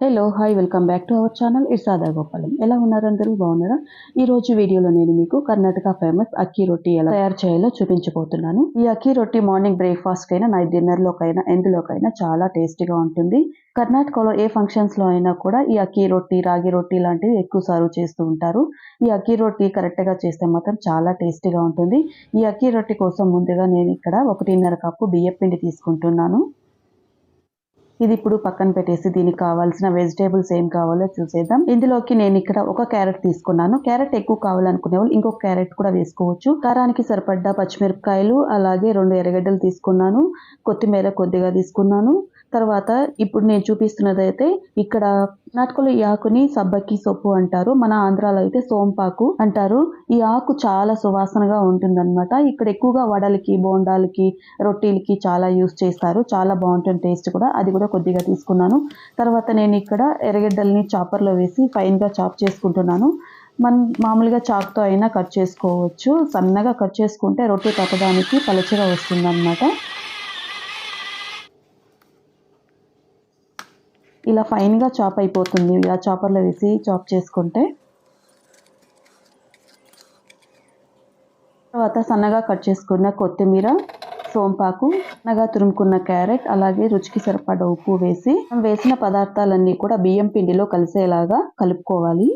Hello hi welcome back to our channel ఇర్సాదా Gopalam ఎలా ఉన్నారు అందరూ? బాగున్నారా? ఈ రోజు వీడియోలో నేను మీకు కర్ణాటక ఫేమస్ అక్కీ రొట్టి ఎలా తయారు చేయాలో చూపించబోతున్నాను. ఈ అక్కీ రొట్టి మార్నింగ్ బ్రేక్ఫాస్ట్ కైనా నైట్ డిన్నర్ లోకైనా ఎందులోకైనా చాలా టేస్టీగా ఉంటుంది. కర్ణాటకలో ఏ ఫంక్షన్స్లో అయినా కూడా ఈ అక్కీ రొట్టి రాగి రొట్టి లాంటివి ఎక్కువ సర్వ్ చేస్తూ ఉంటారు. ఈ అక్కీ రొట్టి కరెక్ట్గా చేస్తే మాత్రం చాలా టేస్టీగా ఉంటుంది. ఈ అక్కీ రొట్టి కోసం ముందుగా నేను ఇక్కడ ఒకటిన్నర కప్పు బియ్యం పిండి తీసుకుంటున్నాను. ఇది ఇప్పుడు పక్కన పెట్టేసి దీనికి కావాల్సిన వెజిటేబుల్స్ ఏం కావాలో చూసేద్దాం. ఇందులోకి నేను ఇక్కడ ఒక క్యారెట్ తీసుకున్నాను. క్యారెట్ ఎక్కువ కావాలనుకునే వాళ్ళు ఇంకొక క్యారెట్ కూడా వేసుకోవచ్చు. కారానికి సరిపడ్డ పచ్చిమిరపకాయలు అలాగే రెండు ఎర్రగడ్డలు తీసుకున్నాను. కొత్తిమీర కొద్దిగా తీసుకున్నాను. తర్వాత ఇప్పుడు నేను చూపిస్తున్నది అయితే ఇక్కడ నాటుకోలు ఈ ఆకుని సబ్బకి సొప్పు అంటారు. మన ఆంధ్రాలో అయితే సోంపాకు అంటారు. ఈ ఆకు చాలా సువాసనగా ఉంటుందన్నమాట. ఇక్కడ ఎక్కువగా వడలకి బోండాలకి రొట్టెలకి చాలా యూస్ చేస్తారు. చాలా బాగుంటుంది టేస్ట్ కూడా. అది కూడా కొద్దిగా తీసుకున్నాను. తర్వాత నేను ఇక్కడ ఎర్రగడ్డల్ని చాపర్లో వేసి ఫైన్గా చాప్ చేసుకుంటున్నాను. మనం మామూలుగా చాక్తో అయినా కట్ చేసుకోవచ్చు. సన్నగా కట్ చేసుకుంటే రొట్టె తట్టడానికి పలచగా వస్తుందన్నమాట. ఇలా ఫైన్గా చాప్ అయిపోతుంది. ఇలా చాపర్లో వేసి చాప్ చేసుకుంటే తర్వాత సన్నగా కట్ చేసుకున్న కొత్తిమీర సోంపాకు సన్నగా తురుముకున్న క్యారెట్ అలాగే రుచికి సరిపడ ఉప్పు వేసి వేసిన పదార్థాలన్నీ కూడా బియ్యం పిండిలో కలిసేలాగా కలుపుకోవాలి.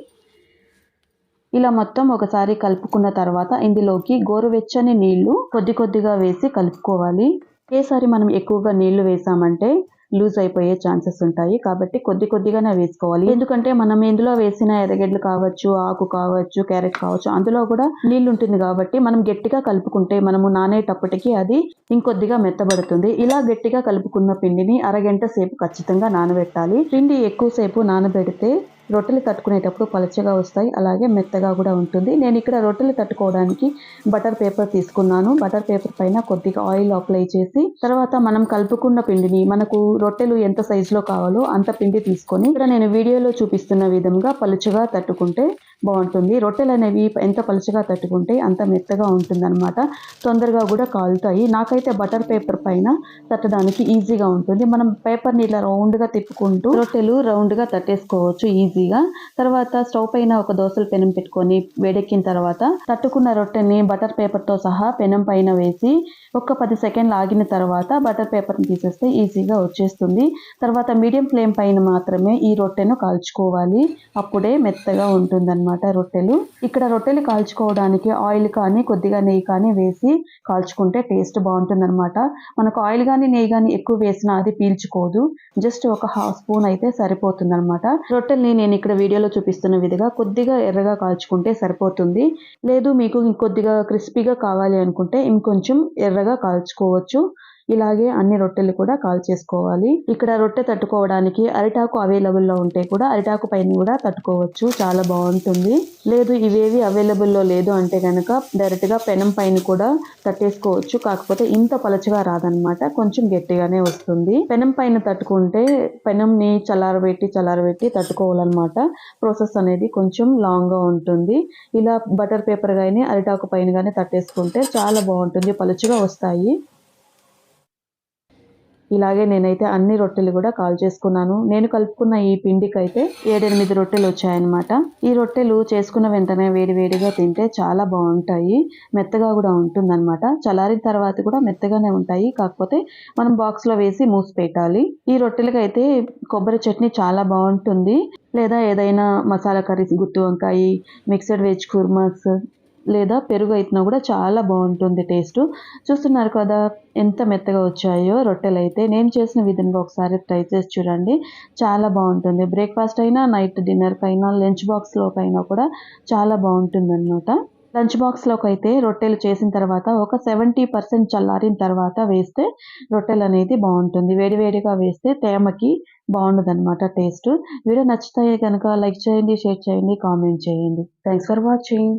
ఇలా మొత్తం ఒకసారి కలుపుకున్న తర్వాత ఇందులోకి గోరువెచ్చని నీళ్ళు కొద్ది కొద్దిగా వేసి కలుపుకోవాలి. ఒకేసారి మనం ఎక్కువగా నీళ్ళు వేసామంటే లూజ్ అయిపోయే ఛాన్సెస్ ఉంటాయి. కాబట్టి కొద్ది కొద్దిగానే వేసుకోవాలి. ఎందుకంటే మనం ఇందులో వేసిన ఎర్రగడ్డలు కావచ్చు ఆకు కావచ్చు క్యారెట్ కావచ్చు అందులో కూడా నీళ్ళు ఉంటుంది కాబట్టి మనం గట్టిగా కలుపుకుంటే మనము నానేటప్పటికి అది ఇంకొద్దిగా మెత్తబడుతుంది. ఇలా గట్టిగా కలుపుకున్న పిండిని అరగంట సేపు ఖచ్చితంగా నానబెట్టాలి. పిండి ఎక్కువసేపు నానబెడితే రొట్టెలు తట్టుకునేటప్పుడు పలచగా వస్తాయి అలాగే మెత్తగా కూడా ఉంటుంది. నేను ఇక్కడ రొట్టెలు తట్టుకోవడానికి బటర్ పేపర్ తీసుకున్నాను. బటర్ పేపర్ పైన కొద్దిగా ఆయిల్ అప్లై చేసి తర్వాత మనం కలుపుకున్న పిండిని మనకు రొట్టెలు ఎంత సైజులో కావాలో అంత పిండి తీసుకొని ఇక్కడ నేను వీడియోలో చూపిస్తున్న విధంగా పలుచగా తట్టుకుంటే బాగుంటుంది. రొట్టెలు అనేవి ఎంత పలుచగా తట్టుకుంటే అంత మెత్తగా ఉంటుందన్నమాట. తొందరగా కూడా కాలుతాయి. నాకైతే బటర్ పేపర్ పైన తట్టడానికి ఈజీగా ఉంటుంది. మనం పేపర్ని ఇలా రౌండ్గా తిప్పుకుంటూ రొట్టెలు రౌండ్గా తట్టేసుకోవచ్చు ఈజీగా. తర్వాత స్టవ్ పైన ఒక దోశల పెనం పెట్టుకొని వేడెక్కిన తర్వాత తట్టుకున్న రొట్టెని బటర్ పేపర్తో సహా పెనం పైన వేసి ఒక పది సెకండ్లు ఆగిన తర్వాత బటర్ పేపర్ని తీసేస్తే ఈజీగా వచ్చేస్తుంది. తర్వాత మీడియం ఫ్లేమ్ పైన మాత్రమే ఈ రొట్టెను కాల్చుకోవాలి. అప్పుడే మెత్తగా ఉంటుందన్నమాట. రొట్టెలు. ఇక్కడ రొట్టెలు కాల్చుకోవడానికి ఆయిల్ కానీ కొద్దిగా నెయ్యి కానీ వేసి కాల్చుకుంటే టేస్ట్ బాగుంటుంది అనమాట మనకు ఆయిల్ కానీ నెయ్యి కానీ ఎక్కువ వేసినా అది పీల్చుకోదు. జస్ట్ ఒక హాఫ్ స్పూన్ అయితే సరిపోతుంది అనమాట రొట్టెల్ని నేను ఇక్కడ వీడియోలో చూపిస్తున్న విధంగా కొద్దిగా ఎర్రగా కాల్చుకుంటే సరిపోతుంది. లేదు మీకు ఇంకొద్దిగా క్రిస్పీగా కావాలి అనుకుంటే ఇంకొంచెం ఎర్రగా కాల్చుకోవచ్చు. ఇలాగే అన్ని రొట్టెలు కూడా కాల్ చేసుకోవాలి. ఇక్కడ రొట్టె తట్టుకోవడానికి అరిటాకు అవైలబుల్లో ఉంటే కూడా అరిటాకు పైన కూడా తట్టుకోవచ్చు. చాలా బాగుంటుంది. లేదు ఇవేవి అవైలబుల్లో లేదు అంటే కనుక డైరెక్ట్గా పెనం పైన కూడా తట్టేసుకోవచ్చు. కాకపోతే ఇంత పలచగా రాదనమాట కొంచెం గట్టిగానే వస్తుంది. పెనం పైన తట్టుకుంటే పెనంని చల్లారబెట్టి చల్లారబెట్టి తట్టుకోవాలన్నమాట. ప్రాసెస్ అనేది కొంచెం లాంగ్గా ఉంటుంది. ఇలా బటర్ పేపర్ కానీ అరిటాకు పైన కానీ తట్టేసుకుంటే చాలా బాగుంటుంది. పలుచగా వస్తాయి. ఇలాగే నేనైతే అన్ని రొట్టెలు కూడా కాల్ చేసుకున్నాను. నేను కలుపుకున్న ఈ పిండికి అయితే ఏడెనిమిది రొట్టెలు వచ్చాయన్నమాట. ఈ రొట్టెలు చేసుకున్న వెంటనే వేడివేడిగా తింటే చాలా బాగుంటాయి. మెత్తగా కూడా ఉంటుందన్నమాట. చల్లారిన తర్వాత కూడా మెత్తగానే ఉంటాయి. కాకపోతే మనం బాక్స్లో వేసి మూసి పెట్టాలి. ఈ రొట్టెలకి అయితే కొబ్బరి చట్నీ చాలా బాగుంటుంది. లేదా ఏదైనా మసాలా కర్రీస్ గుత్తి వంకాయ మిక్సడ్ వెజ్ కుర్మాస్ లేదా పెరుగు అయితేనా కూడా చాలా బాగుంటుంది టేస్ట్. చూస్తున్నారు కదా ఎంత మెత్తగా వచ్చాయో రొట్టెలు అయితే నేను చేసిన విధంగా ఒకసారి ట్రై చేసి చూడండి. చాలా బాగుంటుంది. బ్రేక్ఫాస్ట్ అయినా నైట్ డిన్నర్ పైన లంచ్ బాక్స్లో పైన కూడా చాలా బాగుంటుంది అనమాట లంచ్ బాక్స్లోకి అయితే రొట్టెలు చేసిన తర్వాత ఒక సెవెంటీ పర్సెంట్ చల్లారిన తర్వాత వేస్తే రొట్టెలు అనేది బాగుంటుంది వేడివేడిగా వేస్తే తేమకి బాగుండదు అనమాట టేస్ట్ వీడియో నచ్చితే కనుక లైక్ చేయండి షేర్ చేయండి కామెంట్ చేయండి. Thanks for watching